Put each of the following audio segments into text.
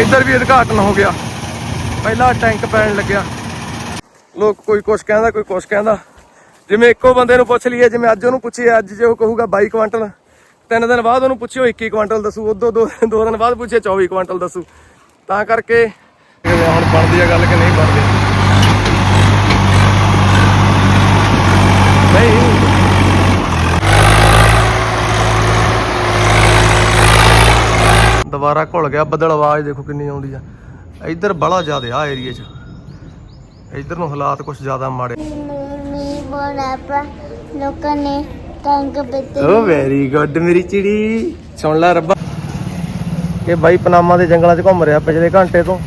ਇੱਧਰ ਵੀ ਉਦਘਾਟਨ ਹੋ ਗਿਆ। ਪਹਿਲਾ ਟੈਂਕ ਪੈਣ ਲੱਗਿਆ। ਲੋਕ ਕੋਈ ਕੁਛ ਕਹਿੰਦਾ, ਕੋਈ ਕੁਛ ਕਹਿੰਦਾ। ਜਿਵੇਂ ਇੱਕੋ ਬੰਦੇ ਨੂੰ ਪੁੱਛ ਲਈਏ, ਜਿਵੇਂ ਅੱਜ ਉਹਨੂੰ ਪੁੱਛੀਏ, ਅੱਜ ਜੇ ਉਹ ਕਹੂਗਾ 22 ਕੁਆਂਟਲ, ਤਿੰਨ ਦਿਨ ਬਾਅਦ ਉਹਨੂੰ ਪੁੱਛਿਓ 21 ਕੁਆਂਟਲ ਦੱਸੂ, ਉਦੋਂ ਦੋ ਦੋ ਦਿਨ ਬਾਅਦ ਪੁੱਛੇ 24 ਕੁਆਂਟਲ ਦੱਸੂ। ਤਾਂ ਕਰਕੇ ਹੁਣ ਬਣਦੀ ਆ ਗੱਲ ਕਿ ਨਹੀਂ ਬਣਦੀ ਨਹੀਂ ਦੁਬਾਰਾ ਘੁਲ ਗਿਆ ਬੱਦਲ ਆਵਾਜ਼ ਦੇਖੋ ਕਿੰਨੀ ਆਉਂਦੀ ਆ। ਇੱਧਰ ਬੜਾ ਜ਼ਿਆਦਾ ਆ ਏਰੀਏ 'ਚ। ਇੱਧਰ ਨੂੰ ਹਾਲਾਤ ਕੁਝ ਜ਼ਿਆਦਾ ਮਾੜੇ। ਮੀ ਲੋਕਾਂ ਨੇ ਟੰਗ ਬਿੱਤੇ ਓ ਵੈਰੀ ਗੁੱਡ ਮੇਰੀ ਚਿੜੀ। ਸੁਣ ਲੈ ਰੱਬਾ। ਇਹ ਬਾਈ ਪਨਾਮਾ ਦੇ ਜੰਗਲਾਂ 'ਚ ਘੁੰਮ ਰਿਹਾ ਪਿਛਲੇ ਘੰਟੇ ਤੋਂ।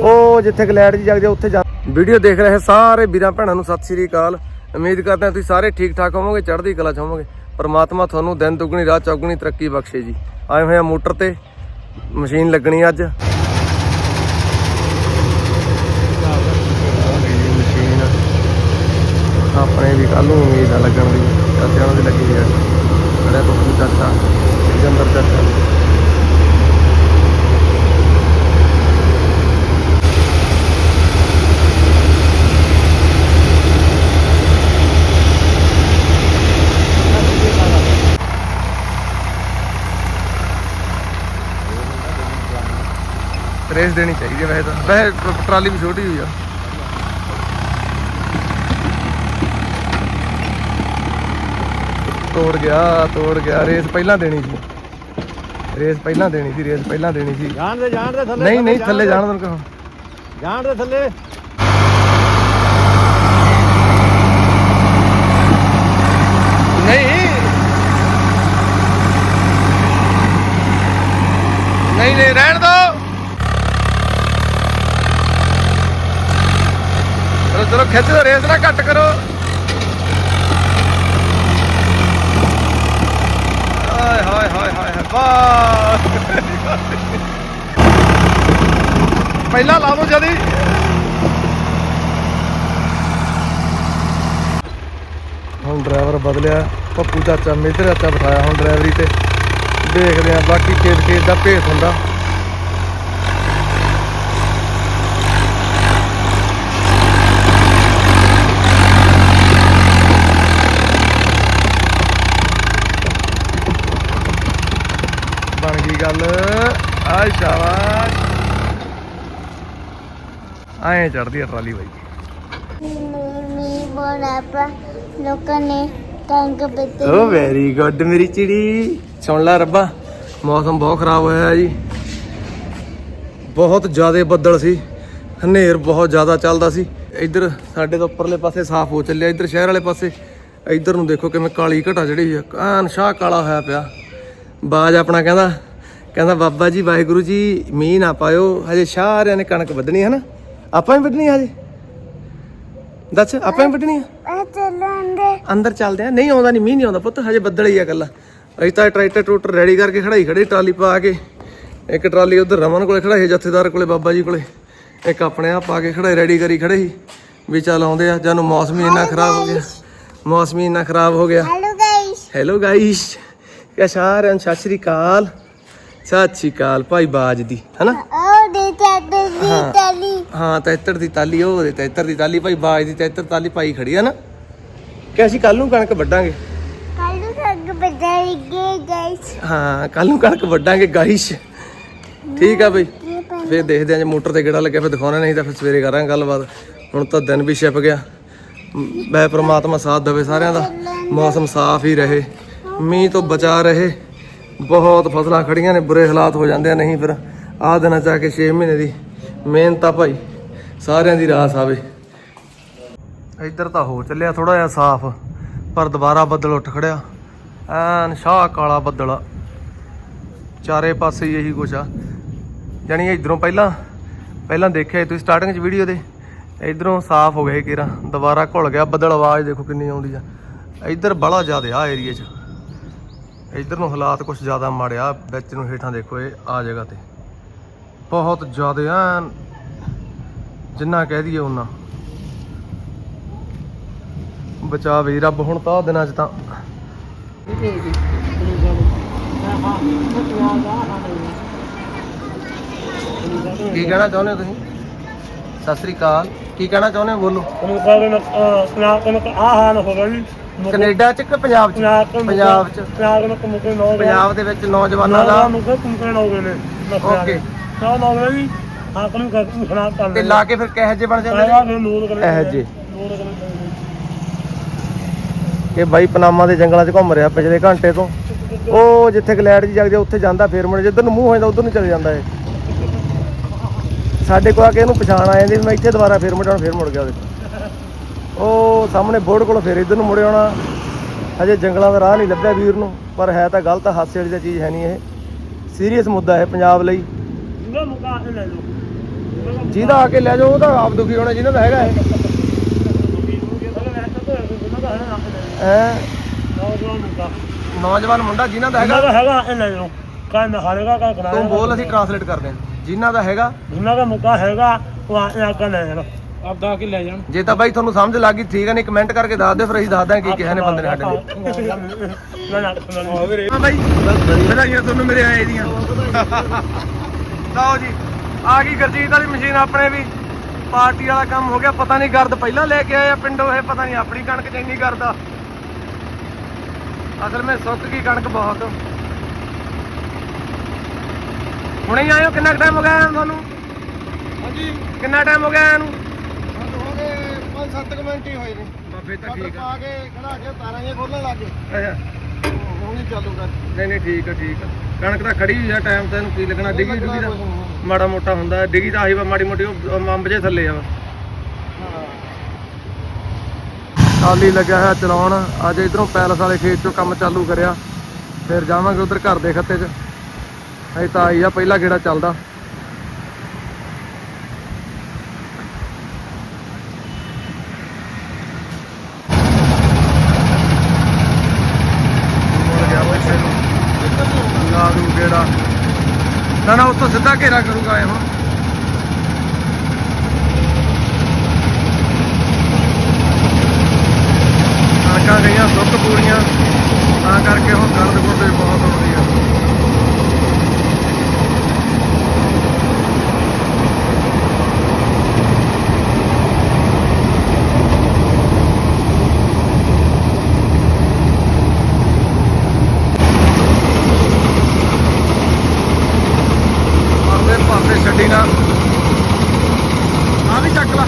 ਉਹ ਜਿੱਥੇ ਗਲੈਡ ਜੀ ਜਗਦੇ ਉੱਥੇ ਜਾ ਵੀਡੀਓ ਦੇਖ ਰਹੇ ਸਾਰੇ ਵੀਰਾਂ ਭੈਣਾਂ ਨੂੰ ਸਤਿ ਸ੍ਰੀ ਅਕਾਲ। ਉਮੀਦ ਕਰਦੇ ਹਾਂ ਤੁਸੀਂ ਸਾਰੇ ਠੀਕ ਠਾਕ ਹੋਵੋਗੇ ਚੜ੍ਹਦੀ ਕਲਾ 'ਚ ਹੋਵੋਗੇ। ਪਰਮਾਤਮਾ ਤੁਹਾਨੂੰ ਦਿਨ ਦੁੱਗਣੀ ਰਾਤ ਚੌਗਣੀ ਤਰੱਕੀ ਬਖਸ਼ੇ ਜੀ। ਆਏ ਹੋਏ ਆ ਮੋਟਰ ਤੇ। ਮਸ਼ੀਨ ਲੱਗਣੀ ਅੱਜ। ਮਸ਼ੀਨ ਆਪਣੇ ਵੀ ਕੱਲ ਨੂੰ ਉਮੀਦ ਆ ਲੱਗਣ ਦੀ। ਚਾਚਿਆਂ ਵੀ ਲੱਗੀ ਹੈ ਬੜਾ ਬੱਬੂ ਚਾਚਾ। ਜੰਦਰ ਚਾਚਾ। ਰੇਸ ਦੇਣੀ ਚਾਹੀਦੀ ਹੈ ਵੈਸੇ ਤਾਂ। ਵੈਸੇ ਟਰਾਲੀ ਵੀ ਛੋਟੀ ਹੋਈ ਆ। ਤੋੜ ਗਿਆ ਤੋੜ ਗਿਆ ਰੇਸ ਪਹਿਲਾਂ ਦੇਣੀ ਸੀ। ਰੇਸ ਪਹਿਲਾਂ ਦੇਣੀ ਸੀ ਰੇਸ ਪਹਿਲਾਂ ਦੇਣੀ ਸੀ। ਜਾਣ ਦੇ ਜਾਣ ਦੇ ਥੱਲੇ। ਨਹੀਂ ਨਹੀਂ ਥੱਲੇ ਜਾਣ ਦੋ ਕਹੋ ਜਾਣ ਦੇ ਥੱਲੇ। ਨਹੀਂ। ਨਹੀਂ ਨਹੀਂ ਰਹਿਣ ਦੋ ਚਲੋ ਚਲੋ ਖਿੱਚ ਦੋ, ਰੇਸ ਨਾ ਘੱਟ ਕਰੋ। ਹਾਏ ਹਾਏ ਹਾਏ ਹਾਏ ਬਾਸ ਪਹਿਲਾਂ ਲਾ ਦੋ ਜਦੀ। ਹੁਣ ਡਰਾਈਵਰ ਬਦਲਿਆ, ਪੱਪੂ ਚਾਚਾ ਮੇਦਰ ਚਾਚਾ ਬਿਠਾਇਆ ਹੁਣ ਡਰਾਈਵਰੀ ਤੇ। ਦੇਖਦੇ ਆ ਬਾਕੀ ਕੇਸ ਖੇਤ ਦਾ ਭੇਤ ਹੁੰਦਾ। ਗੱਲ ਆ ਸ਼ਾਬਾਸ਼। ਆਏ ਚੜਦੀ ਆ ਟਰਾਲੀ ਬਾਈ। ਮੀ ਬੋਲਾਪਾ ਲੋਕਾਂ ਨੇ ਟੰਗ ਬਿੱਤੇ ਓ ਵੈਰੀ ਗੁੱਡ ਮੇਰੀ ਚਿੜੀ। ਸੁਣ ਲੈ ਰੱਬਾ ਮੌਸਮ ਬਹੁਤ ਖਰਾਬ ਹੋਇਆ ਜੀ। ਬਹੁਤ ਜ਼ਿਆਦਾ ਬੱਦਲ ਸੀ। ਹਨੇਰ ਬਹੁਤ ਜ਼ਿਆਦਾ ਚੱਲਦਾ ਸੀ। ਇੱਧਰ ਸਾਡੇ ਤੋਂ ਉੱਪਰਲੇ ਪਾਸੇ ਸਾਫ਼ ਹੋ ਚੱਲਿਆ ਇੱਧਰ ਸ਼ਹਿਰ ਵਾਲੇ ਪਾਸੇ। ਇੱਧਰ ਨੂੰ ਦੇਖੋ ਕਿਵੇਂ ਕਾਲੀ ਘਟਾ ਜਿਹੜੀ ਆ। ਐਨ ਸ਼ਾਹ ਕਾਲਾ ਹੋਇਆ ਪਿਆ। ਬਾਜ ਆਪਣਾ ਕਹਿੰਦਾ ਕਹਿੰਦਾ ਬਾਬਾ ਜੀ ਵਾਹਿਗੁਰੂ ਜੀ ਮੀਂਹ ਨਾ ਪਾਇਓ। ਹਜੇ ਸਾਰਿਆਂ ਨੇ ਕਣਕ ਵੱਢਣੀ ਹੈ ਨਾ? ਆਪਾਂ ਵੀ ਵੱਢਣੀ ਹਜੇ? ਦੱਸ ਆਪਾਂ ਵੀ ਵੱਢਣੀ ਚੱਲਦੇ ਅੰਦਰ। ਚੱਲਦੇ ਆ ਨਹੀਂ ਆਉਂਦਾ ਨਹੀਂ ਮੀਂਹ ਨਹੀਂ ਆਉਂਦਾ ਪੁੱਤ ਹਜੇ ਬੱਦਲ ਹੀ ਆ ਕੱਲਾ ਅਸੀਂ ਤਾਂ ਟਰੈਕਟਰ ਟਰੂਟਰ ਰੈਡੀ ਕਰਕੇ ਖੜਾਈ ਖੜੇ ਟਰਾਲੀ ਪਾ ਕੇ। ਇੱਕ ਟਰਾਲੀ ਉਧਰ ਰਮਨ ਕੋਲੇ ਖੜਾਈ ਜਥੇਦਾਰ ਕੋਲੇ ਬਾਬਾ ਜੀ ਕੋਲੇ। ਇੱਕ ਆਪਣੇ ਆ ਪਾ ਕੇ ਖੜਾਈ ਰੈਡੀ ਕਰੀ ਖੜੇ ਸੀ ਵੀ ਚੱਲ ਆਉਂਦੇ ਆ ਜਾਨੂੰ ਮੌਸਮ ਹੀ ਇੰਨਾ ਖਰਾਬ ਹੋ ਗਿਆ। ਮੌਸਮ ਹੀ ਇੰਨਾ ਖਰਾਬ ਹੋ ਗਿਆ। ਹੈਲੋ ਗਾਇਸ ਹੈਲੋ ਗਾਈਸ ਕਿਆ ਸਾਰਿਆਂ ਨੂੰ ਸਤਿ ਸ਼੍ਰੀ ਅਕਾਲ। ਸਤਿ ਸ਼੍ਰੀ ਅਕਾਲ ਭਾਈ ਬਾਜ ਦੀ ਹਨਾ? ਉਹ ਦੇ ਟੈਟਰ ਦੀ ਹਾਂ। ਟਲੀ ਹਾਂ ਤੈਤਰ ਦੀ ਤਾਲੀ ਉਹ ਦੇ ਤੈਤਰ ਦੀ ਤਾਲੀ ਭਾਈ ਬਾਜ ਦੀ ਤੈਤਰ ਤਾਲੀ ਪਾਈ ਖੜੀ ਨਾ। ਕਿ ਅਸੀਂ ਕੱਲ ਨੂੰ ਕਣਕ ਵੱਢਾਂਗੇ? ਕੱਲੂ ਟੰਗ ਬਿੱਤੇ ਗਾਇਸ। ਹਾਂ ਕੱਲ ਨੂੰ ਕਣਕ ਵੱਢਾਂਗੇ ਗਾਈਸ਼ ਠੀਕ ਆ ਬਈ। ਫੇਰ ਦੇਖਦੇ ਆਂ ਜੇ ਮੋਟਰ ਤੇ ਗੇੜਾ ਲੱਗਿਆ ਫਿਰ ਦਿਖਾਉਣਾ ਨਹੀਂ ਤਾਂ ਫਿਰ ਸਵੇਰੇ ਕਰਾਂਗੇ ਗੱਲਬਾਤ। ਹੁਣ ਤਾਂ ਦਿਨ ਵੀ ਛਿਪ ਗਿਆ। ਮੈਂ ਪ੍ਰਮਾਤਮਾ ਸਾਥ ਦੇਵੇ ਸਾਰਿਆਂ ਦਾ। ਮੌਸਮ ਸਾਫ਼ ਹੀ ਰਹੇ। ਮੀਂਹ ਤੋਂ ਬਚਾ ਰਹੇ। ਬਹੁਤ ਫਸਲਾਂ ਖੜੀਆਂ ਨੇ, ਬੁਰੇ ਹਾਲਾਤ ਹੋ ਜਾਂਦੇ ਆ, ਨਹੀਂ ਫਿਰ ਆਹ ਦਿਨਾਂ ਚ ਆ ਕੇ 6 ਮਹੀਨੇ ਦੀ ਮਿਹਨਤ ਆ ਭਾਈ, ਸਾਰਿਆਂ ਦੀ ਰਾਸ ਆਵੇ। ਇੱਧਰ ਤਾਂ ਹੋ ਚੱਲਿਆ ਥੋੜਾ ਜਿਹਾ ਸਾਫ਼, ਪਰ ਦੁਬਾਰਾ ਬੱਦਲ ਉੱਠ ਖੜਿਆ। ਐਨ ਸ਼ਾਹ ਕਾਲਾ ਬੱਦਲ ਆ। ਚਾਰੇ ਪਾਸੇ ਇਹੀ ਕੁਛ ਆ। ਜਾਣੀ ਇਧਰੋਂ ਪਹਿਲਾਂ ਪਹਿਲਾਂ ਦੇਖਿਆ ਤੁਸੀਂ ਸਟਾਰਟਿੰਗ 'ਚ ਵੀਡੀਓ ਦੇ। ਇਧਰੋਂ ਸਾਫ਼ ਹੋ ਗਿਆ ਕਿਰਾ ਦੁਬਾਰਾ ਘੁਲ ਗਿਆ, ਬੱਦਲ ਆਵਾਜ਼ ਦੇਖੋ ਕਿੰਨੀ ਆਉਂਦੀ ਆ। ਇਧਰ ਬੜਾ ਜ਼ਿਆਦਾ ਆ ਏਰੀਏ 'ਚ। ਇਧਰ ਨੂੰ ਹਾਲਾਤ ਕੁਝ ਜ਼ਿਆਦਾ ਮਾੜਿਆ, ਵਿੱਚ ਨੂੰ ਹੇਠਾਂ ਦੇਖੋ ਇਹ, ਆ ਜਗ੍ਹਾ ਤੇ। ਬਹੁਤ ਜ਼ਿਆਦਾ ਐਨ, ਜਿੰਨਾ ਕਹਿ ਦਈਏ ਉਹਨਾਂ ਬਚਾ ਵੀ ਰੱਬ ਹੁਣ ਤਾਂ ਆਹ ਦਿਨਾਂ 'ਚ ਤਾਂ। ਕੀ ਕਹਿਣਾ ਚਾਹੁੰਦੇ ਹੋ ਤੁਸੀਂ? ਸਤਿ ਸ੍ਰੀ ਅਕਾਲ। ਕੀ ਕਹਿਣਾ ਚਾਹੁੰਦੇ ਹੋ? ਬੋਲੋ। ਤੁਹਾਨੂੰ ਕਹਾਂ ਮੈਂ ਪੰਜਾਬ ਤੋਂ ਆ ਹਾਲ ਹੋਗਾ ਜੀ। ਕੈਨੇਡਾ ਚ ਕਿ ਪੰਜਾਬ ਚ? ਪੰਜਾਬ ਤੋਂ ਪੰਜਾਬ ਚ। ਪੰਜਾਬ ਤੋਂ ਮੁਕੇ ਨੌ ਪੰਜਾਬ ਦੇ ਵਿੱਚ ਨੌਜਵਾਨਾਂ ਨਾ ਦਾ ਮੁਕੇ ਕੁੰਕੇ ਨੌ ਗਏ ਨੇ। Okay. ਨਾ ਨੌ ਗਏ ਜੀ ਹਾਂ ਕੋਲ ਕਰ ਸੁਣਾ ਕਰ ਤੇ ਲਾ ਕੇ ਫਿਰ ਕਿਹੋ ਜਿਹੇ ਬਣ ਜਾਂਦੇ ਨੇ? ਫਿਰ ਨੂਰ ਕਰ। ਇਹੋ ਕਰ। ਇਹ ਬਾਈ ਪਨਾਮਾ ਦੇ ਜੰਗਲਾਂ 'ਚ ਘੁੰਮ ਰਿਹਾ ਪਿਛਲੇ ਘੰਟੇ ਤੋਂ। ਉਹ ਜਿੱਥੇ ਗਲੈਡ ਜੀ ਜਗਦੇ ਉੱਥੇ ਜਾਂਦਾ ਫੇਰ ਮੁੜ ਜਿੱਧਰ ਨੂੰ ਮੂੰਹ ਹੋ ਜਾਂਦਾ ਉਧਰ ਨੂੰ ਚਲੇ ਜਾਂਦਾ ਇਹ। ਸਾਡੇ ਕੋਲ ਆ ਕੇ ਇਹਨੂੰ ਪਛਾਣ ਆ ਜਾਂਦੀ ਵੀ ਮੈਂ ਇੱਥੇ ਦੁਬਾਰਾ ਫੇਰ ਮੁੜਾਂ ਫੇਰ ਮੁੜ ਗਿਆ ਉਹਦੇ ਉਹ ਸਾਹਮਣੇ ਬੋਰਡ ਕੋਲ ਫੇਰ ਇੱਧਰ ਨੂੰ ਮੁੜ ਆਉਣਾ। ਹਜੇ ਜੰਗਲਾਂ ਦਾ ਰਾਹ ਨਹੀਂ ਲੱਭਿਆ ਵੀਰ ਨੂੰ ਪਰ ਹੈ ਤਾਂ ਗਲਤ ਹਾਸੇ ਵਾਲੀ ਤਾਂ ਚੀਜ਼ ਹੈ ਨਹੀਂ ਇਹ। ਸੀਰੀਅਸ ਮੁੱਦਾ ਹੈ ਪੰਜਾਬ ਲਈ। ਨਾ ਮੁਕਾ ਕੇ ਲੈ ਲਓ ਜਿਹਦਾ ਆ ਕੇ ਲੈ ਜਾਓ ਉਹਦਾ ਆਪ ਦੁਖੀ ਹੋਣਾ ਜਿਹਦਾ ਤਾਂ ਹੈਗਾ ਹੈਂ? ਨੌਜਵਾਨ ਮੁੰਡਾ। ਜਿਹਨਾਂ ਦਾ ਹੈਗਾ। ਹੈਗਾ ਇਹ ਲੈ ਲਓ ਕਾਹ ਨਾ ਹਾਰੇਗਾ ਕਾ ਕਰਾ ਤੂੰ ਬੋਲ ਅਸੀਂ ਟਰਾਂਸਲੇਟ ਕਰਦੇ ਹਾਂ। ਜਿਨ੍ਹਾਂ ਦਾ ਹੈਗਾ। ਜਿੰਨਾ ਦਾ ਮੁਕਾ ਹੈਗਾ ਉਹ ਆ ਆ ਕੇ ਲੈ ਜਾਣਾ। ਆਪਦਾ ਕੇ ਲੈ ਜਾਣ। ਜੇ ਤਾਂ ਬਾਈ ਤੁਹਾਨੂੰ ਸਮਝ ਲੱਗ ਗਈ ਠੀਕ ਹੈ ਨਹੀਂ ਕਮੈਂਟ ਕਰਕੇ ਦੱਸ ਦਿਓ ਫਿਰ ਅਸੀਂ ਦੱਸ ਦਾਂਗੇ ਕੀ ਕਿਹਾ ਨੇ ਬੰਦੇ ਨੇ ਸਾਡੇ ਨੇ ਨਾ ਨਾ ਹਾਂ ਬਾਈ ਵਧਾਈਆਂ ਤੁਹਾਨੂੰ ਮੇਰੇ ਆਏ ਦੀਆਂ। ਲਓ ਜੀ ਆ ਗਈ ਗਰਜੀਤ ਵਾਲੀ ਮਸ਼ੀਨ ਆਪਣੇ ਵੀ। ਪਾਰਟੀ ਵਾਲਾ ਕੰਮ ਹੋ ਗਿਆ ਪਤਾ ਨਹੀਂ ਗਰਦ ਪਹਿਲਾਂ ਲੈ ਕੇ ਆਏ ਆ ਪਿੰਡੋਂ ਇਹ ਪਤਾ ਨਹੀਂ ਆਪਣੀ ਕਣਕ ਚ ਇੰਨੀ ਕਰਦਾ ਅਸਲ ਵਿੱਚ ਸੁੱਕ ਗਈ ਕਣਕ ਬਹੁਤ। ਹੁਣੇ ਹੋ ਕਿੰਨਾ ਟਾਈਮ ਹੋ ਗਿਆ ਆਇਆ ਤੁਹਾਨੂੰ? ਹਾਂਜੀ। ਕਿੰਨਾ ਟਾਈਮ ਹੋ ਗਿਆ ਆਇਆ ਨੂੰ? ਹੋ ਗਏ 5-7 ਮਿੰਟ ਹੀ ਹੋਏ ਨੇ। ਬਾਬੇ ਤਾਂ ਠੀਕ ਆ। ਪਾ ਕੇ ਖੜਾ ਕੇ ਤਾਰਾਂ ਇਹ ਖੋਲਣ ਲੱਗੇ ਅੱਛਾ। ਹੁਣ ਹੀ ਚਾਲੂ ਕਰ। ਨਹੀਂ ਨਹੀਂ ਠੀਕ ਆ ਠੀਕ ਆ। ਕਣਕ ਤਾਂ ਖੜੀ ਹੋਈ ਆ ਟਾਈਮ ਤਾਂ ਇਹਨੂੰ ਕੀ ਲੱਗਣਾ ਡਿੱਗੀ ਡੁੱਗੀ ਦਾ ਮਾੜਾ ਮੋਟਾ ਹੁੰਦਾ ਡਿੱਗੀ ਤਾਂ ਆਹੀ ਵਾ ਮਾੜੀ ਮੋਟੀ ਉਹ ਅੰਬ ਜੇ ਥੱਲੇ ਆ ਟਾਲੀ ਲੱਗਿਆ ਹੋਇਆ ਚਲਾਉਣ। ਅੱਜ ਇਧਰੋਂ ਪੈਲਸ ਵਾਲੇ ਖੇਤ ਚੋਂ ਕੰਮ ਚਾਲੂ ਕਰਿਆ। ਫਿਰ ਜਾਵਾਂਗੇ ਉਧਰ ਘਰ ਦੇ ਖੱਤੇ 'ਚ। ਅਜੇ ਤਾਂ ਆਈ ਆ ਪਹਿਲਾ ਗੇੜਾ ਚੱਲਦਾ ਮੁੜ ਗਿਆ ਪਿੱਛੇ ਨੂੰ ਲਾ ਦੂ ਗੇੜਾ ਨਾ ਨਾ ਤੋਂ ਸਿੱਧਾ ਘੇਰਾ ਕਰੂਗਾ ਇਹ ਹੁਣ ਕਣਕਾਂ ਗਈਆਂ ਸੁੱਕ ਪੂਰੀਆਂ ਤਾਂ ਕਰਕੇ ਹੁਣ ਗਰਦ ਗੁਰਦੇ ਬਹੁਤ ਆਉਂਦੀ ਆ ਪਾਸੇ ਪਾਸੇ ਛੱਡੀ ਨਾ ਆ ਵੀ ਚੱਕ ਲਾ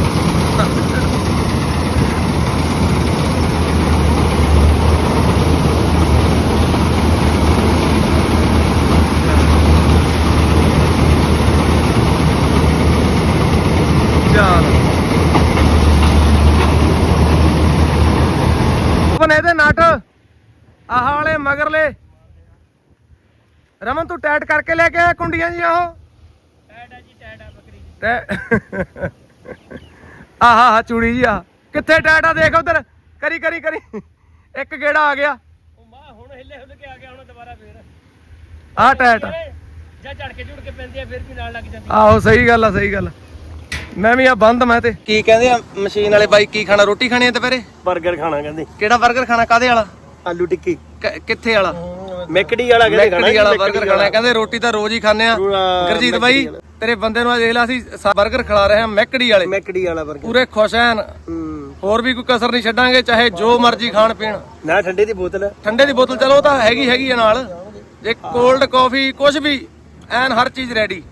ਚੱਲ ਬਨ ਇਹਦੇ ਨਟ ਆਹ ਵਾਲੇ ਮਗਰਲੇ ਰਮਨ ਤੂੰ ਟੈਟ ਕਰਕੇ ਲੈ ਕੇ ਆਇਆ ਕੁੰਡੀਆਂ ਜੀ ਉਹ ਟੈ ਆਹ ਆਹ ਚੂੜੀ ਜੀ ਆ ਕਿੱਥੇ ਟੈਟ ਆ? ਦੇਖ ਉਧਰ। ਕਰੀ ਕਰੀ ਕਰੀ। ਇੱਕ ਗੇੜਾ ਆ ਗਿਆ। ਉਹ ਮਾ ਹੁਣ ਹਿੱਲੇ ਹੁੱਲ ਕੇ ਆ ਗਿਆ ਹੁਣ ਦੁਬਾਰਾ ਫੇਰ। ਆਹ ਟੈਟ ਜਾਂ ਝੜ ਕੇ ਝੁੜ ਕੇ ਪੈਂਦੀ ਆ ਫਿਰ ਵੀ ਨਾਲ ਲੱਗ ਜਾਂਦੀ। ਆਹੋ ਸਹੀ ਗੱਲ ਆ ਸਹੀ ਗੱਲ ਆ। ਮੈਂ ਵੀ ਆ ਬੰਦ ਮੈਂ ਤੇ। ਕੀ ਕਹਿੰਦੇ ਆ ਮਸ਼ੀਨ ਵਾਲੇ ਬਾਈ ਕੀ ਖਾਣਾ? ਰੋਟੀ ਖਾਣੀ ਆ ਦੁਪਹਿਰੇ? 버ਗਰ ਖਾਣਾ ਕਹਿੰਦੇ। ਕਿਹੜਾ 버ਗਰ ਖਾਣਾ? ਕਾਦੇ ਵਾਲਾ? ਆਲੂ ਟਿੱਕੀ। ਕਿੱਥੇ ਵਾਲਾ? ਮਿਕੜੀ ਵਾਲਾ ਕਹਿੰਦੇ ਖਾਣਾ ਮੈਕਡੀ ਵਾਲਾ 버ਗਰ ਖਾਣਾ। ਕਹਿੰਦੇ ਰੋਟੀ ਤਾਂ ਰੋਜ਼ ਹੀ ਖਾਂਦੇ ਆ ਗੁਰਜੀਤ ਬਾਈ ਤੇਰੇ ਬੰਦੇ ਨੂੰ ਅੱਜ ਦੇਖ ਲਾ ਅਸੀਂ 버ਗਰ ਖਿਲਾ ਰਹੇ ਹਾਂ ਮੈਕੜੀ ਵਾਲੇ। ਮਿਕੜੀ ਵਾਲਾ 버ਗਰ ਪੂਰੇ ਖੁਸ਼ ਐਨ ਹੋਰ ਵੀ ਕੋਈ ਕਸਰ ਨਹੀਂ ਛੱਡਾਂਗੇ ਚਾਹੇ ਜੋ ਮਰਜ਼ੀ ਖਾਣ ਪੀਣ। ਨਾ ਠੰਡੇ ਦੀ ਬੋਤਲ। ਠੰਡੇ ਦੀ ਬੋਤਲ ਚਲੋ ਤਾਂ ਹੈਗੀ ਹੈਗੀ ਆ ਨਾਲ। ਜੇ ਕੋਲਡ ਕਾਫੀ ਕੁਝ ਵੀ ਐਨ ਹਰ ਚੀਜ਼ ਰੈਡੀ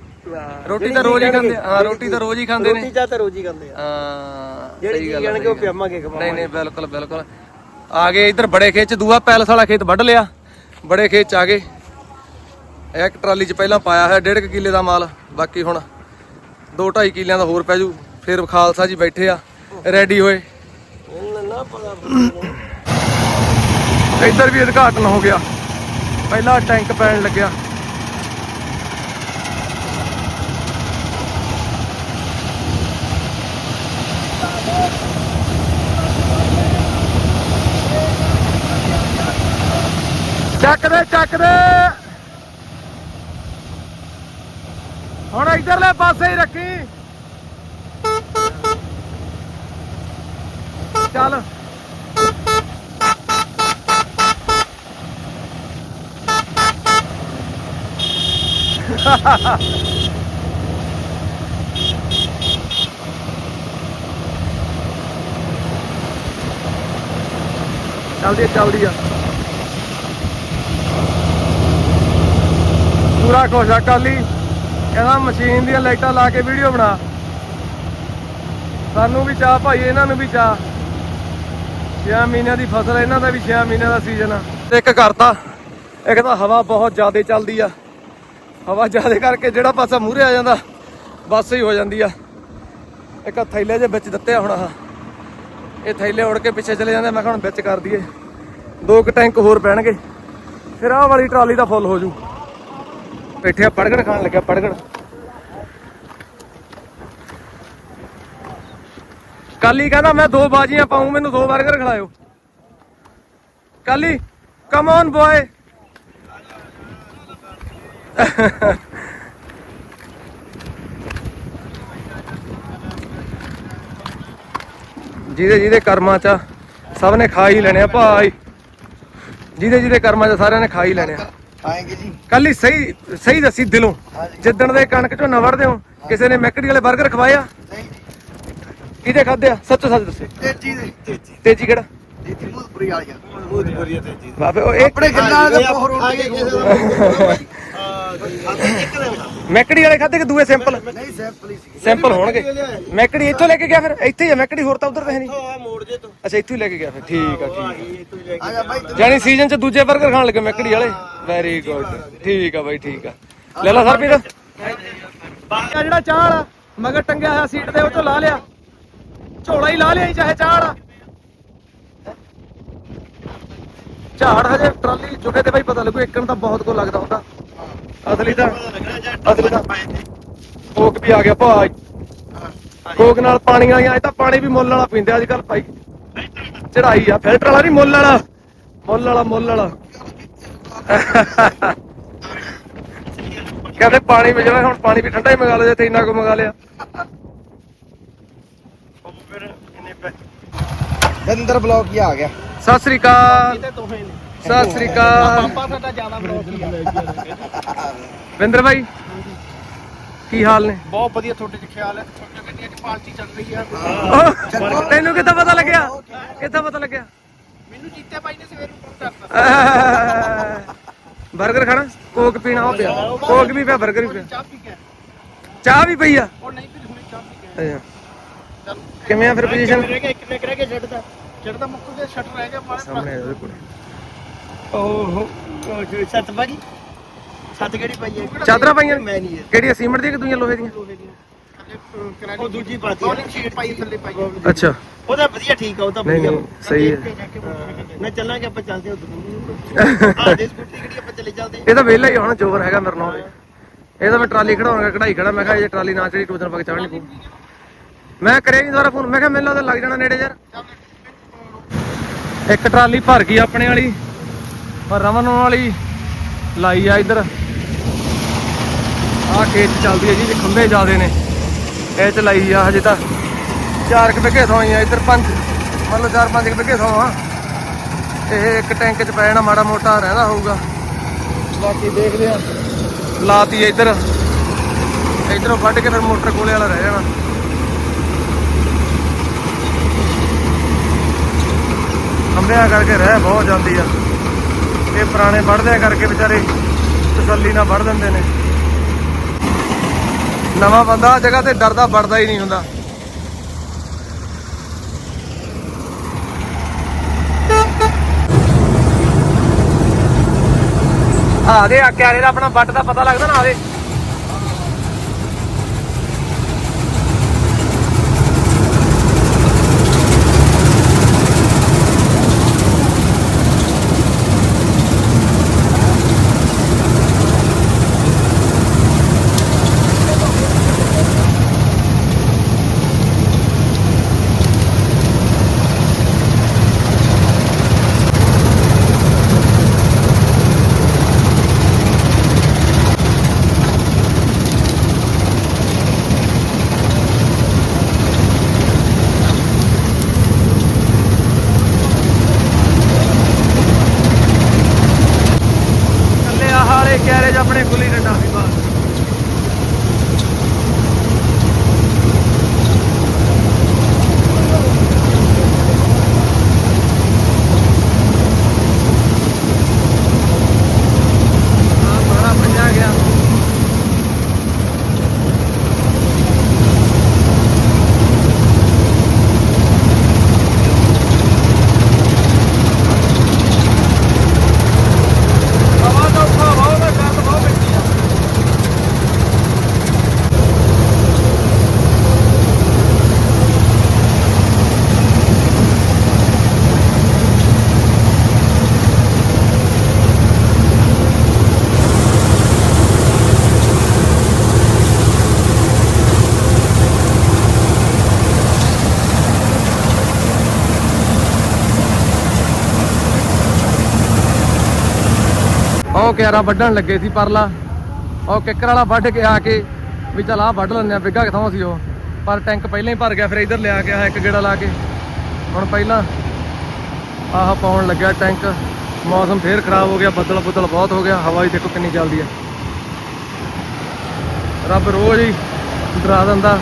ਰੋਟੀ ਤਾਂ ਰੋਜ਼ ਹੀ ਖਾਂਦੇ ਹਾਂ ਰੋਟੀ ਤਾਂ ਰੋਜ਼ ਹੀ ਖਾਂਦੇ ਨੇ। ਰੋਟੀ ਤਾਂ ਰੋਜ਼ ਹੀ ਖਾਂਦੇ ਆ। ਹਾਂ ਜਿਹੜੀ ਜਾਣ ਕੇ ਉਹ ਪਿਆਵਾਂਗੇ ਖਵਾਵਾਂਗੇ। ਨਹੀਂ ਨਹੀਂ ਬਿਲਕੁਲ ਬਿਲਕੁਲ। ਆ ਗਏ ਇੱਧਰ ਬੜੇ ਖੇਤ ਚ ਦੂਆ ਪੈਲਸ ਵਾਲਾ ਖੇਤ ਵੱਢ ਲਿਆ। ਬੜੇ ਖੇਤ ਚ ਆ ਗਏ। ਇੱਕ ਟਰਾਲੀ ਚ ਪਹਿਲਾਂ ਪਾਇਆ ਹੋਇਆ, ਡੇਢ ਕੁ ਕਿੱਲੇ ਦਾ ਮਾਲ। ਬਾਕੀ ਹੁਣ 2.5 ਕਿੱਲਿਆਂ ਦਾ ਹੋਰ ਪੈ ਜੂ। ਫਿਰ ਖਾਲਸਾ ਜੀ ਬੈਠੇ ਆ, ਰੈਡੀ ਹੋਏ। ਇੱਧਰ ਵੀ ਉਦਘਾਟਨ ਹੋ ਗਿਆ। ਪਹਿਲਾ ਟੈਂਕ ਪੈਣ ਲੱਗਿਆ। ਚੱਕ ਦੇ ਚੱਕ ਦੇ। ਹੁਣ ਇਧਰਲੇ ਪਾਸੇ ਹੀ ਰੱਖੀ। ਚੱਲ। ਚੱਲਦੀ ਚੱਲਦੀ ਆ। ਪੂਰਾ ਖੁਸ਼ ਆ ਕਾਲੀ ਕਹਿੰਦਾ ਮਸ਼ੀਨ ਦੀਆਂ ਲਾਈਟਾਂ ਲਾ ਕੇ ਵੀਡੀਓ ਬਣਾ। ਸਾਨੂੰ ਵੀ ਚਾਹ, ਭਾਈ, ਇਹਨਾਂ ਨੂੰ ਵੀ ਚਾਹ। 6 ਮਹੀਨਿਆਂ ਦੀ ਫਸਲ ਇਹਨਾਂ ਦਾ ਵੀ 6 ਮਹੀਨਿਆਂ ਦਾ ਸੀਜ਼ਨ ਆ। ਇੱਕ ਕਰਤਾ। ਇੱਕ ਤਾਂ ਹਵਾ ਬਹੁਤ ਜ਼ਿਆਦਾ ਚੱਲਦੀ ਆ। ਹਵਾ ਜ਼ਿਆਦਾ ਕਰਕੇ ਜਿਹੜਾ ਪਾਸਾ ਮੂਹਰੇ ਆ ਜਾਂਦਾ, ਬਸ ਹੀ ਹੋ ਜਾਂਦੀ ਆ। ਇੱਕ ਥੈਲੇ ਜੇ ਵਿੱਚ ਦਿੱਤੇ ਆ ਹੁਣ ਆਹ। ਇਹ ਥੈਲੇ ਉੜ ਕੇ ਪਿੱਛੇ ਚਲੇ ਜਾਂਦੇ, ਮੈਂ ਕਿਹਾ ਹੁਣ ਵਿੱਚ ਕਰ ਦਈਏ। ਦੋ ਕੁ ਟੈਂਕ ਹੋਰ ਪੈਣਗੇ। ਫਿਰ ਆਹ ਵਾਲੀ ਟਰਾਲੀ ਦਾ ਫੁੱਲ ਹੋ ਜੂ। ਬੈਠਿਆ ਪੜਗੜ ਖਾਣ ਲੱਗਿਆ ਪੜਗੜ ਕਾਲੀ ਕਹਿੰਦਾ, ਮੈਂ ਦੋ ਬਾਜੀਆਂ ਪਾਉਂ ਮੈਨੂੰ ਦੋ 버ਗਰ ਖਿਲਾਇਓ। ਕਾਲੀ ਕਮ ਔਨ ਬॉय ਜਿਹਦੇ ਜਿਹਦੇ ਕਰਮਾਂ ਚ ਸਭ ਨੇ ਖਾ ਹੀ ਲੈਣੇ ਆ, ਭਾਈ। ਜਿਹਦੇ ਜਿਹਦੇ ਕਰਮਾਂ ਚ ਸਾਰਿਆਂ ਨੇ ਖਾ ਹੀ ਲੈਣੇ ਆ। ਆਏਗੇ ਜੀ। ਕੱਲ ਹੀ ਸਹੀ ਸਹੀ ਦੱਸੀ ਦਿਲੋਂ। ਜਿੱਦਣ ਦੇ ਕਣਕ ਝੋਨਾ ਵੜਦੇ ਹੋ ਕਿਸੇ ਨੇ ਮੈਕੜੀ ਵਾਲੇ 버ਗਰ ਖਵਾਇਆ ਨਹੀਂ ਕਿਹਦੇ ਖਾਦੇ ਆ? ਸੱਚੋ ਸੱਚ ਦੱਸੇ। ਤੇਜੀ ਦੇ। ਤੇਜੀ। ਤੇਜੀ ਕਿਹੜਾ? ਤੇਜੀ ਮੂਦਪੁਰੀ ਵਾਲੀਆਂ ਮੂਦਪੁਰੀ ਤੇਜੀ। ਬਾਬੇ ਉਹ ਇੱਕ ਆਪਣੇ ਕਿੰਨਾ ਦੇ ਬਹੁਤ ਰੋਟੀ ਮੈਕੜੀ ਵਾਲੇ ਖਾਦੇ ਕਿ ਦੂਏ ਸਿੰਪਲ? ਨਹੀਂ ਸੈਂਪਲ ਹੀ ਸੀ ਸਿੰਪਲ ਹੋਣਗੇ। ਮੈਕੜੀ ਇੱਥੋਂ ਲੈ ਕੇ ਗਿਆ ਫਿਰ? ਇੱਥੇ ਹੀ ਆ ਮੈਕੜੀ ਹੋਰ ਤਾਂ ਉਧਰ ਤਾਂ ਹੈ ਨਹੀਂ। ਆ ਮੋੜ ਜੇ ਤੂੰ। ਅੱਛਾ ਇੱਥੋਂ ਹੀ ਲੈ ਕੇ ਗਿਆ ਫਿਰ। ਠੀਕ ਆ ਠੀਕ ਆ। ਜਾਨੀ ਸੀਜ਼ਨ ਚ ਦੂਜੇ 버ਗਰ ਖਾਣ ਲੱਗੇ ਮੈਕੜੀ ਵਾਲੇ? ਵੈਰੀ ਗੁੱਡ ਠੀਕ ਆ ਬਾਈ ਠੀਕ ਆ। ਲੈ ਲਾ ਸਰਪੀਤ ਬਾਕੀ ਜਿਹੜਾ ਚਾਹ ਮਗਰ ਟੰਗਿਆ ਹੋਇਆ ਸੀਟ ਦੇ ਉਹ ਤੋਂ ਲਾ ਲਿਆ। ਝੋਲਾ ਹੀ ਲਾ ਲਿਆ ਚਾਹੇ ਚਾਹ ਵਾਲਾ ਝਾੜ ਹਜੇ ਟਰਾਲੀ ਜੁਗੇ ਤੇ ਬਾਈ ਪਤਾ ਲੱਗੂ ਇੱਕਣ ਤਾਂ ਬਹੁਤ ਕੋ ਲੱਗਦਾ ਹੁੰਦਾ। ਅਸਲੀ ਤਾਂ ਅਸਲੀ ਤਾਂ ਕੋਕ ਵੀ ਆ ਗਿਆ ਭਾਈ। ਕੋਕ ਨਾਲ ਪਾਣੀ ਵਾਲੀਆਂ ਇਹ ਤਾਂ ਪਾਣੀ ਵੀ ਮੁੱਲ ਵਾਲਾ ਪੀਂਦੇ ਅੱਜ ਕੱਲ ਭਾਈ। ਚੜਾਈ ਆ ਫਿਲਟਰ ਵਾਲਾ ਨਹੀਂ ਮੁੱਲ ਵਾਲਾ। ਮੁੱਲ ਵਾਲਾ ਮੁੱਲ ਵਾਲਾ। ਕਹਿੰਦੇ ਪਾਣੀ ਵਿੱਚ ਹੁਣ ਪਾਣੀ ਵੀ ਠੰਡਾ ਹੀ ਮੰਗਾ ਲਿਆ ਤੇ ਇੰਨਾ ਕੁ ਮੰਗਾ ਲਿਆ। ਅੰਦਰ ਬਲੌਕ ਹੀ ਆ ਗਿਆ। ਸਤਿ ਸ੍ਰੀ ਅਕਾਲ। ਤੇ ਤੋਹੇ ਨੇ। ਸਤਿ ਸ੍ਰੀ ਅਕਾਲ। ਪਾਪਾ ਸਾਡਾ ਜ਼ਿਆਦਾ ਬਲੌਕ ਹੀ ਆ ਵਿੰਦਰ ਭਾਈ ਕੀ ਹਾਲ ਨੇ? ਬਹੁਤ ਵਧੀਆ ਤੁਹਾਡੇ ਚ ਖਿਆਲ ਹੈ ਛੋਟੀਆਂ ਗੱਡੀਆਂ ਚ ਪਾਲਟੀ ਚੱਲ ਰਹੀ ਆ ਤੈਨੂੰ ਕਿੱਦਾਂ ਪਤਾ ਲੱਗਿਆ? ਕਿੱਦਾਂ ਪਤਾ ਲੱਗਿਆ? ਮੈਨੂੰ ਜੀਤੇ ਬਾਈ ਨੇ ਸਵੇਰ ਨੂੰ ਫੋਨ ਕਰਤਾ। 버ਗਰ ਖਾਣਾ? ਕੋਕ ਪੀਣਾ ਉਹ ਪਿਆ ਕੋਕ ਵੀ ਪਿਆ 버ਗਰ ਵੀ ਪਿਆ। ਚਾਹ ਪੀ ਕੇ। ਚਾਹ ਵੀ ਪਈ ਆ? ਉਹ ਨਹੀਂ ਪੀ ਹੁਣੇ ਚਾਹ ਪੀ ਕੇ। ਕਿਵੇਂ ਆ ਫਿਰ ਪੋਜੀਸ਼ਨ ਰਹਿ ਗਿਆ ਇੱਕ ਮਿੰਟ ਰਹਿ ਗਿਆ ਜੱਟ ਦਾ। ਜੱਟ ਦਾ ਮੁੱਕ ਗਿਆ ਸ਼ਟਰ ਰਹਿ ਗਿਆ ਮਾਰੇ ਸਾਹਮਣੇ ਉਹਦੇ ਕੋਲ। ਓਹੋ ਸੱਤ ਬਾਜੀ ਸੱਤ ਕਿਹੜੀ ਪਾਈ ਹੈ? ਚਾਦਰਾਂ ਪਾਈਆਂ ਨੇ? ਮੈਂ ਨਹੀਂ ਹੈ। ਕਿਹੜੀਆਂ ਸੀਮਟ ਦੀਆਂ ਕਿ ਦੂਈਆਂ ਲੋਹੇ ਦੀਆਂ? ਉਹ ਦੂਜੀ ਪਾਤੀ ਬੋਲਿੰਗ ਸ਼ੀਟ ਪਾਈ ਥੱਲੇ ਪਾਈ। ਅੱਛਾ। ਉਹਦਾ ਵਧੀਆ ਠੀਕ ਆ ਉਹ ਤਾਂ ਨਹੀਂ, ਵਧੀਆ। ਨਹੀਂ, ਸਹੀ ਹੈ। ਮੈਂ ਚੱਲਾਂਗੇ ਆਪਾਂ ਚੱਲਦੇ ਹਾਂ ਉਧਰ। ਆ ਦੇ ਸਕੂਟਰੀ ਕਿਹੜੀ ਆਪਾਂ ਚੱਲੇ ਚੱਲਦੇ ਇਹ ਤਾਂ ਵਿਹਲਾ ਹੀ ਹੁਣ ਜੋਰ ਹੈਗਾ ਮੇਰੇ ਨਾਲ। ਇਹ ਤਾਂ ਮੈਂ ਟਰਾਲੀ ਖੜਾਉਣਾ ਕਢਾਈ ਖੜਾ ਮੈਂ ਕਿਹਾ ਇਹ ਟਰਾਲੀ ਨਾ ਚੜੀ ਟੂਜਨ ਪਾ ਕੇ ਚੜ੍ਹਨੀ ਪਊ। ਮੈਂ ਕਰਿਆ ਨਹੀਂ ਦੁਬਾਰਾ ਫੋਨ। ਮੈਂ ਕਿਹਾ ਮੇਲਾ ਤਾਂ ਲੱਗ ਜਾਣਾ ਨੇੜੇ ਯਾਰ। ਇੱਕ ਟਰਾਲੀ ਭਰ ਗਈ ਆਪਣੇ ਵਾਲੀ। ਪਰ ਰਮਨ ਵਾਲੀ ਲਾਈ ਆ ਇੱਧਰ। ਆਹ ਖੇਤ ਚੱਲਦੀ ਹੈ ਜੀ ਤੇ ਖੰਭੇ ਜ਼ਿਆਦੇ ਨੇ। ਇਹ ਚ ਲਾਈ ਆ ਹਜੇ ਤਾਂ। ਚਾਰ ਕੁ ਵਿਗੇ ਥੋਈਆਂ ਇੱਧਰ ਪੰਜ ਮੰਨ ਲਓ ਚਾਰ ਪੰਜ ਕੁ ਵਿਗੇ ਥੋਂ ਆ। ਇਹ ਇੱਕ ਟੈਂਕ 'ਚ ਪੈ ਜਾਣਾ ਮਾੜਾ ਮੋਟਾ ਰਹਿੰਦਾ ਹੋਊਗਾ। ਬਾਕੀ ਦੇਖਦੇ ਆ। ਲਾਤੀ ਇੱਧਰ। ਇੱਧਰੋਂ ਵੱਢ ਕੇ ਫਿਰ ਮੋਟਰ ਕੋਲੇ ਵਾਲਾ ਰਹਿ ਜਾਣਾ। ਖੰਭਿਆਂ ਕਰਕੇ ਰਹਿ ਬਹੁਤ ਜਾਂਦੀ ਆ। ਇਹ ਪੁਰਾਣੇ ਵੱਢਦਿਆਂ ਕਰਕੇ ਵਿਚਾਰੇ ਤਸੱਲੀ ਨਾਲ ਵੱਢ ਦਿੰਦੇ ਨੇ। ਨਵਾਂ ਬੰਦਾ ਜਗ੍ਹਾ ਤੇ ਡਰਦਾ ਵੜਦਾ ਹੀ ਨਹੀਂ ਹੁੰਦਾ। ਆ ਦੇ ਆ ਕਿਆਰੇ ਦਾ ਆਪਣਾ ਵੱਟ ਦਾ ਪਤਾ ਲੱਗਦਾ ਨਾ ਆ ਦੇ ਥੱਲੇ ਆਹ ਵਾਲੇ ਗੈਰੇਜ ਆਪਣੇ ਗੁੱਲੀ ਡੰਡਾ ਸੀ ਬਾਹਰ ਉਹ ਕਿਆਰਾ ਵੱਢਣ ਲੱਗੇ ਸੀ ਪਰਲਾ। ਉਹ ਕਿੱਕਰ ਵਾਲਾ ਵੱਢ ਕੇ ਆ ਕੇ ਵੀ ਚਲ ਆਹ ਵੱਢ ਲੈਂਦੇ ਆ ਬਿੱਗਾ ਕਿਥੋਂ ਸੀ ਉਹ। ਪਰ ਟੈਂਕ ਪਹਿਲਾਂ ਹੀ ਭਰ ਗਿਆ, ਫਿਰ ਇੱਧਰ ਲਿਆ ਕੇ ਆ ਇੱਕ ਗੇੜਾ ਲਾ ਕੇ। ਹੁਣ ਪਹਿਲਾਂ ਆਹ ਪਾਉਣ ਲੱਗਿਆ ਟੈਂਕ। ਮੌਸਮ ਫੇਰ ਖਰਾਬ ਹੋ ਗਿਆ, ਬੱਦਲ ਬੁੱਦਲ ਬਹੁਤ ਹੋ ਗਿਆ। ਹਵਾ ਹੀ ਦੇਖੋ ਕਿੰਨੀ ਚੱਲਦੀ ਹੈ ਰੱਬ ਰੋਜ਼ ਹੀ ਡਰਾ ਦਿੰਦਾ।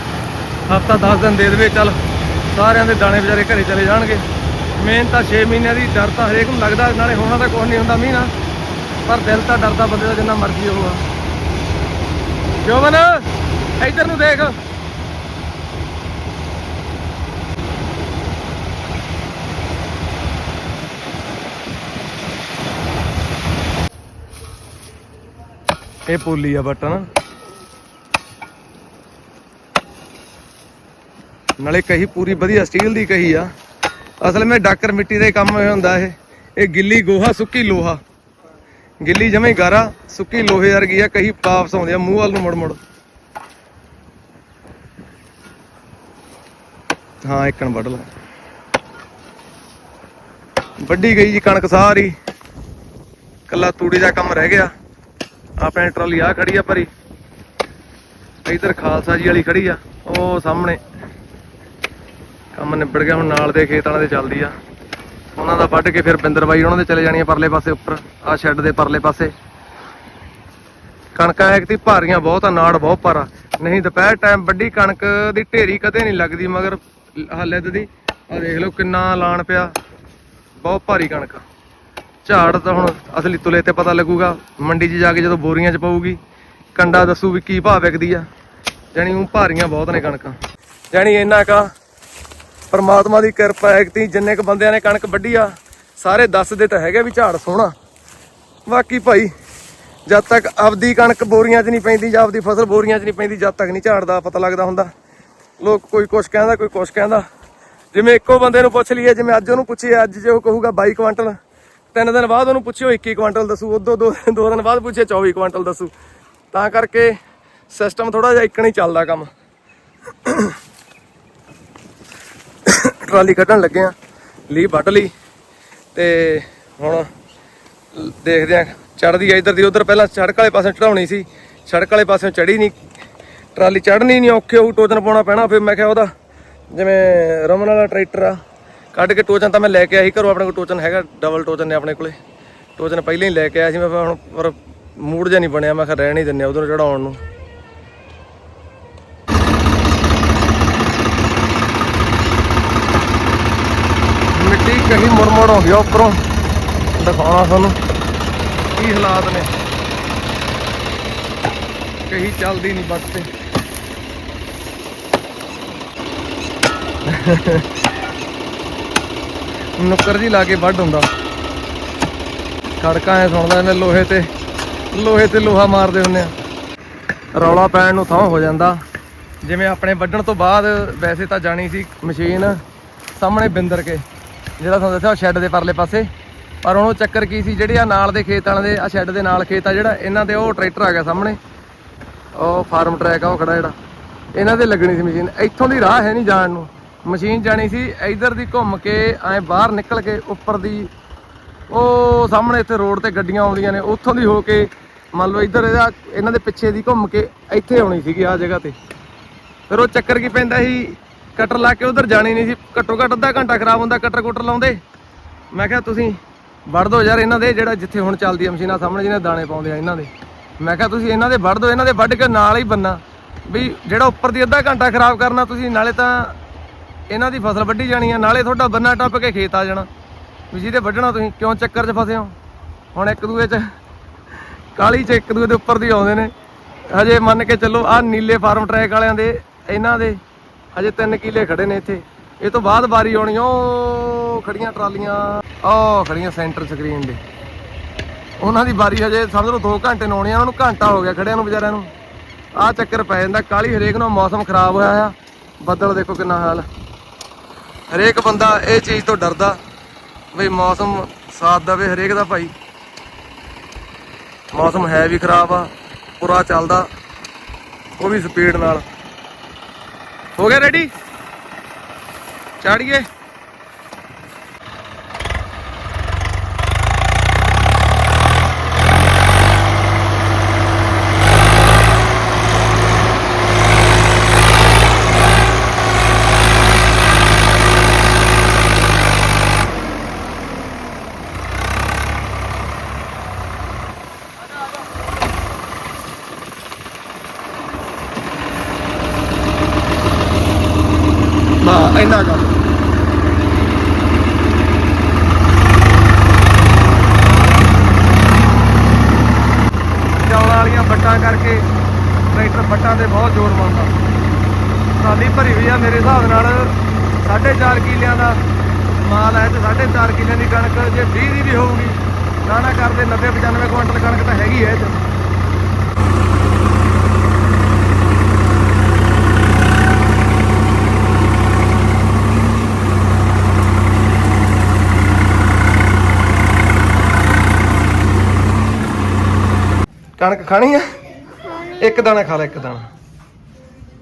ਹਫਤਾ 10 ਦਿਨ ਦੇ ਦੇਵੇ, ਚੱਲ ਸਾਰਿਆਂ ਦੇ ਦਾਣੇ ਵਿਚਾਰੇ ਘਰੇ ਚਲੇ ਜਾਣਗੇ। ਮੇਨ ਤਾਂ 6 ਮਹੀਨਿਆਂ ਦੀ ਡਰ ਤਾਂ ਹਰੇਕ ਨੂੰ ਲੱਗਦਾ, ਨਾਲੇ ਹੋਣਾ ਤਾਂ ਕੁਝ ਨਹੀਂ ਹੁੰਦਾ ਮਹੀਨਾ ਪਰ ਦਿਲ ਤਾਂ ਡਰਦਾ ਬੰਦੇ ਦਾ ਜਿੰਨਾ ਮਰਜ਼ੀ ਹੋਊਗਾ ਜੋਬਨ, ਇੱਧਰ ਨੂੰ ਦੇਖ। ਇਹ ਪੋਲੀ ਆ ਬਟਨ। ਨਾਲੇ ਕਹੀ ਪੂਰੀ ਵਧੀਆ ਸਟੀਲ ਦੀ ਕਹੀ ਆ। ਅਸਲ ਵਿੱਚ ਡਾਕਰ ਮਿੱਟੀ ਦੇ ਕੰਮ ਹੁੰਦਾ ਇਹ। ਇਹ ਗਿੱਲੀ ਗੋਹਾ, ਸੁੱਕੀ ਲੋਹਾ। ਗਿੱਲੀ ਜਮੇ ਗਾਰਾ, ਸੁੱਕੀ ਲੋਹੇ ਵਰਗੀ ਆ, ਕਹੀ ਵਾਪਸ ਆਉਂਦੀ ਆ, ਮੂੰਹ ਵੱਲ ਨੂੰ ਮੁੜ ਮੁੜ ਹਾਂ ਇੱਕਣ ਵੱਢ ਲਾ ਵੱਢੀ ਗਈ ਜੀ ਕਣਕ ਸਾਰੀ। ਕੱਲਾ ਤੂੜੀ ਦਾ ਕੰਮ ਰਹਿ ਗਿਆ। ਆਪਣੇ ਟਰਾਲੀ ਆ ਖੜੀ ਆ ਭਰੀ। ਇਧਰ ਖਾਲਸਾ ਜੀ ਵਾਲੀ ਖੜੀ ਆ, ਉਹ ਸਾਹਮਣੇ। ਕੰਮ ਨਿਬੜ ਗਿਆ, ਹੁਣ ਨਾਲ ਦੇ ਖੇਤ ਵਾਲਿਆਂ ਦੇ ਚੱਲਦੀ ਆ। ਉਹਨਾਂ ਦਾ ਵੱਢ ਕੇ ਫਿਰ ਬਿੰਦਰ ਬਾਈ ਉਹਨਾਂ ਦੇ ਚਲੇ ਜਾਣੀਆਂ ਪਰਲੇ ਪਾਸੇ ਉੱਪਰ ਆ ਸ਼ੈੱਡ ਦੇ ਪਰਲੇ ਪਾਸੇ। ਕਣਕਾਂ ਐਕਤੀ ਭਾਰੀਆਂ ਬਹੁਤ ਆ, ਨਾੜ ਬਹੁਤ ਭਾਰਾ। ਨਹੀਂ, ਦੁਪਹਿਰ ਟਾਈਮ ਵੱਡੀ ਕਣਕ ਦੀ ਢੇਰੀ ਕਦੇ ਨਹੀਂ ਲੱਗਦੀ, ਮਗਰ ਹਾਲੇ ਦੀ ਆ ਦੇਖ ਲਓ ਕਿੰਨਾ ਲਾਣ ਪਿਆ। ਬਹੁਤ ਭਾਰੀ ਕਣਕ ਝਾੜ ਤਾਂ ਹੁਣ ਅਸਲੀ ਤੁਲੇ ਤੇ ਪਤਾ ਲੱਗੂਗਾ, ਮੰਡੀ 'ਚ ਜਾ ਕੇ ਜਦੋਂ ਬੋਰੀਆਂ 'ਚ ਪਾਊਗੀ, ਕੰਡਾ ਦੱਸੂ ਵੀ ਕੀ ਭਾਅ ਵਿਕਦੀ ਆ। ਜਾਣੀ ਉਹ ਭਾਰੀਆਂ ਬਹੁਤ ਨੇ ਕਣਕਾਂ। ਜਾਣੀ ਇੰਨਾ ਕਾ ਪਰਮਾਤਮਾ ਦੀ ਕਿਰਪਾ ਹੈ ਕਿ ਜਿੰਨੇ ਕ ਬੰਦਿਆਂ ਨੇ ਕਣਕ ਵੱਢੀ ਆ, ਸਾਰੇ ਦੱਸਦੇ ਤਾਂ ਹੈਗੇ ਵੀ ਝਾੜ ਸੋਹਣਾ। ਬਾਕੀ ਭਾਈ, ਜਦ ਤੱਕ ਆਪਦੀ ਕਣਕ ਬੋਰੀਆਂ 'ਚ ਨਹੀਂ ਪੈਂਦੀ ਜਾਂ ਆਪਦੀ ਫਸਲ ਬੋਰੀਆਂ 'ਚ ਨਹੀਂ ਪੈਂਦੀ, ਜਦ ਤੱਕ ਨਹੀਂ ਝਾੜ ਦਾ ਪਤਾ ਲੱਗਦਾ ਹੁੰਦਾ। ਲੋਕ ਕੋਈ ਕੁਛ ਕਹਿੰਦਾ, ਕੋਈ ਕੁਛ ਕਹਿੰਦਾ। ਜਿਵੇਂ ਇੱਕੋ ਬੰਦੇ ਨੂੰ ਪੁੱਛ ਲਈਏ, ਜਿਵੇਂ ਅੱਜ ਉਹਨੂੰ ਪੁੱਛੀਏ, ਅੱਜ ਜੇ ਉਹ ਕਹੂਗਾ 22 ਕੁਇੰਟਲ ਤਿੰਨ ਦਿਨ ਬਾਅਦ ਉਹਨੂੰ ਪੁੱਛਿਓ 21 ਕੁਇੰਟਲ ਦੱਸੂ, ਉਦੋਂ ਦੋ ਦੋ ਦਿਨ ਬਾਅਦ ਪੁੱਛੇ 24 ਕੁਇੰਟਲ ਦੱਸੂ। ਤਾਂ ਕਰਕੇ ਸਿਸਟਮ ਥੋੜਾ ਜਿਹਾ ਇੱਕਣ ਹੀ ਚੱਲਦਾ ਕੰਮ। ਟਰਾਲੀ ਕੱਢਣ ਲੱਗੇ ਆ ਲੀ ਵੱਢ ਲਈ ਤੇ ਹੁਣ ਦੇਖਦੇ ਆ ਚੜਦੀ ਆ ਇੱਧਰ ਦੀ, ਉਧਰ ਪਹਿਲਾਂ ਸੜਕ ਵਾਲੇ ਪਾਸੇ ਚੜਾਉਣੀ ਸੀ, ਸੜਕ ਵਾਲੇ ਪਾਸੇ ਚੜੀ ਨਹੀਂ, ਟਰਾਲੀ ਚੜਨੀ ਨਹੀਂ, ਔਖੇ ਉਹ ਟੋਚਨ ਪਾਉਣਾ ਪੈਣਾ, ਫਿਰ ਮੈਂ ਕਿਹਾ ਉਹਦਾ ਜਿਵੇਂ ਰਮਨ ਵਾਲਾ ਟਰੈਕਟਰ ਆ, ਕੱਢ ਕੇ ਟੋਚਨ ਤਾਂ ਮੈਂ ਲੈ ਕੇ ਆਇਆ ਸੀ ਘਰੋਂ ਆਪਣੇ ਕੋਲ ਟੋਚਨ ਹੈਗਾ, ਡਬਲ ਟੋਚਨ ਨੇ ਆਪਣੇ ਕੋਲੇ, ਟੋਚਨ ਪਹਿਲਾਂ ਹੀ ਲੈ ਕੇ ਆਇਆ ਸੀ, ਮੈਂ ਹੁਣ ਪਰ ਮੂਡ ਜਿਹਾ ਨਹੀਂ ਬਣਿਆ, ਮੈਂ ਕਿਹਾ ਰਹਿਣ ਹੀ ਦਿੰਨੇ ਉਧਰੋਂ ਚੜਾਉਣ ਨੂੰ। ਮਿੱਟੀ ਕਹੀ ਮੁੜ ਮੁੜ ਆਉਂਦੀ ਆ ਉੱਪਰੋਂ। ਦਿਖਾਉਣਾ ਤੁਹਾਨੂੰ ਕੀ ਹਾਲਾਤ ਨੇ। ਕਹੀ ਚੱਲਦੀ ਨਹੀਂ ਬੱਸ ਤੇ। ਨੁੱਕਰ ਜੀ ਲਾ ਕੇ ਵੱਢ ਹੁੰਦਾ। ਖੜਕਾਂ ਐ ਸੁਣਦਾ ਇਹਨੇ ਲੋਹੇ ਤੇ ਲੋਹੇ ਤੇ ਲੋਹਾ ਮਾਰਦੇ ਹੁੰਦੇ ਆ। ਰੌਲਾ ਪੈਣ ਨੂੰ ਥਾਂ ਹੋ ਜਾਂਦਾ। ਜਿਵੇਂ ਆਪਣੇ ਵੱਢਣ ਤੋਂ ਬਾਅਦ ਵੈਸੇ ਤਾਂ ਜਾਣੀ ਸੀ ਮਸ਼ੀਨ ਸਾਹਮਣੇ ਬਿੰਦਰ ਕੇ। ਜਿਹੜਾ ਤੁਹਾਨੂੰ ਦੱਸਿਆ ਸ਼ੈੱਡ ਦੇ ਪਰਲੇ ਪਾਸੇ। ਪਰ ਹੁਣ ਉਹ ਚੱਕਰ ਕੀ ਸੀ, ਜਿਹੜੇ ਆ ਨਾਲ ਦੇ ਖੇਤ ਵਾਲਿਆਂ ਦੇ ਆ ਸ਼ੈੱਡ ਦੇ ਨਾਲ ਖੇਤ ਆ ਜਿਹੜਾ, ਇਹਨਾਂ ਦੇ ਉਹ ਟਰੈਕਟਰ ਆ ਗਿਆ ਸਾਹਮਣੇ। ਉਹ ਫਾਰਮ ਟਰੈਕ ਆ, ਉਹ ਖੜਾ ਜਿਹੜਾ। ਇਹਨਾਂ ਦੇ ਲੱਗਣੀ ਸੀ ਮਸ਼ੀਨ। ਇੱਥੋਂ ਦੀ ਰਾਹ ਹੈ ਨਹੀਂ ਜਾਣ ਨੂੰ। ਮਸ਼ੀਨ ਜਾਣੀ ਸੀ, ਇਧਰ ਦੀ ਘੁੰਮ ਕੇ, ਐ ਬਾਹਰ ਨਿਕਲ ਕੇ, ਉੱਪਰ ਦੀ। ਉਹ ਸਾਹਮਣੇ ਇੱਥੇ ਰੋਡ ਤੇ ਗੱਡੀਆਂ ਆਉਂਦੀਆਂ ਨੇ, ਉੱਥੋਂ ਦੀ ਹੋ ਕੇ, ਮੰਨ ਲਓ ਇੱਧਰ ਇਹਦਾ, ਇਹਨਾਂ ਦੇ ਪਿੱਛੇ ਦੀ ਘੁੰਮ ਕੇ ਇੱਥੇ ਆਉਣੀ ਸੀਗੀ ਆ ਜਗ੍ਹਾ ਤੇ। ਫਿਰ ਉਹ ਚੱਕਰ ਕੀ ਪੈਂਦਾ ਸੀ ਕਟਰ ਲਾ ਕੇ ਉਧਰ ਜਾਣੀ ਨਹੀਂ ਸੀ। ਘੱਟੋ ਘੱਟ ਅੱਧਾ ਘੰਟਾ ਖਰਾਬ ਹੁੰਦਾ, ਕਟਰ ਕੁਟਰ ਲਾਉਂਦੇ। ਮੈਂ ਕਿਹਾ, ਤੁਸੀਂ ਵੜ ਦਿਓ ਯਾਰ ਇਹਨਾਂ ਦੇ, ਜਿਹੜਾ ਜਿੱਥੇ ਹੁਣ ਚੱਲਦੀ ਆ ਮਸ਼ੀਨਾਂ ਸਾਹਮਣੇ, ਜਿਹਨੇ ਦਾਣੇ ਪਾਉਂਦੇ ਆ ਇਹਨਾਂ ਦੇ। ਮੈਂ ਕਿਹਾ, ਤੁਸੀਂ ਇਹਨਾਂ ਦੇ ਵੱਢ ਦਿਓ, ਇਹਨਾਂ ਦੇ ਵੱਢ ਕੇ ਨਾਲ ਹੀ ਬੰਨਾ। ਵੀ ਜਿਹੜਾ ਉੱਪਰ ਦੀ ਅੱਧਾ ਘੰਟਾ ਖਰਾਬ ਕਰਨਾ, ਤੁਸੀਂ ਨਾਲੇ ਤਾਂ ਇਹਨਾਂ ਦੀ ਫਸਲ ਵੱਢੀ ਜਾਣੀ ਆ, ਨਾਲੇ ਤੁਹਾਡਾ ਬੰਨਾ ਟੱਪ ਕੇ ਖੇਤ ਆ ਜਾਣਾ। ਵੀ ਜਿਹਦੇ ਵੱਢਣਾ ਤੁਸੀਂ, ਕਿਉਂ ਚੱਕਰ 'ਚ ਫਸੇ ਹੋ? ਹੁਣ ਇੱਕ ਦੂਏ 'ਚ ਕਾਲੀ 'ਚ ਇੱਕ ਦੂਏ ਦੇ ਉੱਪਰ ਦੀ ਆਉਂਦੇ ਨੇ। ਹਜੇ ਮੰਨ ਕੇ ਚੱਲੋ, ਆਹ ਨੀਲੇ ਫਾਰਮ ਟਰੈਕ ਵਾਲਿਆਂ ਦੇ, ਇਹਨਾਂ ਦੇ ਹਜੇ 3 ਕਿਲੇ ਖੜੇ ਨੇ ਇੱਥੇ। ਇਹ ਤੋਂ ਬਾਅਦ ਵਾਰੀ ਆਉਣੀ ਆ, ਉਹ ਖੜੀਆਂ ਟਰਾਲੀਆਂ ਉਹ ਖੜੀਆਂ ਸੈਂਟਰ ਸਕਰੀਨ ਦੇ। ਉਹਨਾਂ ਦੀ ਵਾਰੀ ਹਜੇ ਸਮਝ ਲਓ 2 ਘੰਟੇ ਨੂੰ ਆਉਣੀ ਆ ਉਹਨਾਂ ਨੂੰ ਘੰਟਾ ਹੋ ਗਿਆ ਖੜਿਆਂ ਨੂੰ ਵਿਚਾਰਿਆਂ ਨੂੰ। ਆਹ ਚੱਕਰ ਪੈ ਜਾਂਦਾ ਕਾਲੀ ਹਰੇਕ ਨੂੰ ਮੌਸਮ ਖਰਾਬ ਹੋਇਆ ਆ। ਬੱਦਲ ਦੇਖੋ ਕਿੰਨਾ ਹਾਲ। ਹਰੇਕ ਬੰਦਾ ਇਹ ਚੀਜ਼ ਤੋਂ ਡਰਦਾ ਵੀ ਮੌਸਮ ਸਾਥ ਦੇਵੇ ਹਰੇਕ ਦਾ ਭਾਈ। ਮੌਸਮ ਹੈ ਵੀ ਖਰਾਬ ਆ ਪੂਰਾ ਚੱਲਦਾ ਉਹ ਵੀ ਸਪੀਡ ਨਾਲ। ਹੋ ਗਿਆ ਰੈਡੀ ਚਾੜੀਏ ਬਹੁਤ ਜ਼ੋਰ ਮੰਨਦਾ ਟਰਾਲੀ ਭਰੀ ਹੋਈ ਆ ਮੇਰੇ ਹਿਸਾਬ ਨਾਲ 4.5 ਕਿੱਲਿਆਂ ਦਾ ਮਾਲ ਹੈ ਤੇ 4.5 ਕਿੱਲਿਆਂ ਦੀ ਕਣਕ ਜੇ 20 ਦੀ ਵੀ ਹੋਊਗੀ ਨਾ ਕਰਦੇ 90 95 ਕੁਇੰਟਲ ਕਣਕ ਤਾਂ ਹੈਗੀ ਹੈ ਇਹ ਕਣਕ ਖਾਣੀ ਆ? ਇੱਕ ਦਾਣਾ ਖਾ ਲੈ ਇੱਕ ਦਾਣਾ।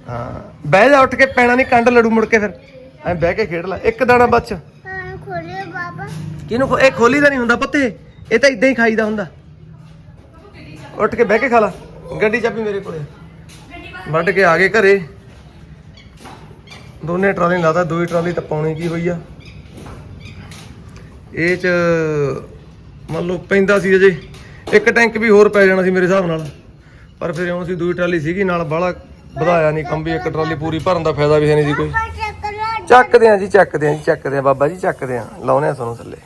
ਹਾਂ। ਬਹਿ ਜਾ ਉੱਠ ਕੇ ਪੈਣਾ ਨਹੀਂ ਕੰਡ ਲੜੂ ਮੁੜ ਕੇ ਫਿਰ। ਐ ਬਹਿ ਕੇ ਖੇਡ ਲੈ। ਇੱਕ ਦਾਣਾ ਬੱਚ। ਹਾਂ ਖੋਲੇ ਬਾਬਾ। ਕਿਹਨੂੰ ਖੋ- ਇਹ ਖੋਲੀ ਦਾ ਨਹੀਂ ਹੁੰਦਾ ਪੱਤੇ ਇਹ। ਤਾਂ ਇਦਾਂ ਹੀ ਖਾਈਦਾ ਹੁੰਦਾ। ਉੱਠ ਕੇ ਬਹਿ ਕੇ ਖਾ ਲਾ। ਗੱਡੀ ਚਾਬੀ ਮੇਰੇ ਕੋਲੇ। ਵੱਢ ਕੇ ਆ ਗਏ ਘਰੇ। ਦੋਨੇ ਟਰਾਲੀ ਲਾਦਾ ਦੋਈ ਟਰਾਲੀ ਤਾਂ ਪਾਉਣੀ ਕੀ ਹੋਈ ਆ। ਇਹ ਚ ਮੰਨ ਲਓ ਪੈਂਦਾ ਸੀ ਅਜੇ। ਇੱਕ ਟੈਂਕ ਵੀ ਹੋਰ ਪੈ ਜਾਣਾ ਸੀ ਮੇਰੇ ਹਿਸਾਬ ਨਾਲ। ਪਰ ਫਿਰ ਇਉਂ ਸੀ ਦੂਈ ਟਰਾਲੀ ਸੀਗੀ। ਨਾਲ ਬਾਹਲਾ ਵਧਾਇਆ ਨਹੀਂ ਕੰਮ ਵੀ ਇੱਕ ਟਰਾਲੀ ਪੂਰੀ ਭਰਨ ਦਾ ਫਾਇਦਾ ਵੀ ਹੈ ਨਹੀਂ ਸੀ ਕੋਈ। ਚੱਕਦੇ ਆ ਜੀ ਚੱਕਦੇ ਆ ਜੀ ਚੱਕਦੇ ਆ ਬਾਬਾ ਜੀ ਚੱਕਦੇ ਆ ਲਾਉਨੇ ਆ ਤੁਹਾਨੂੰ ਥੱਲੇ।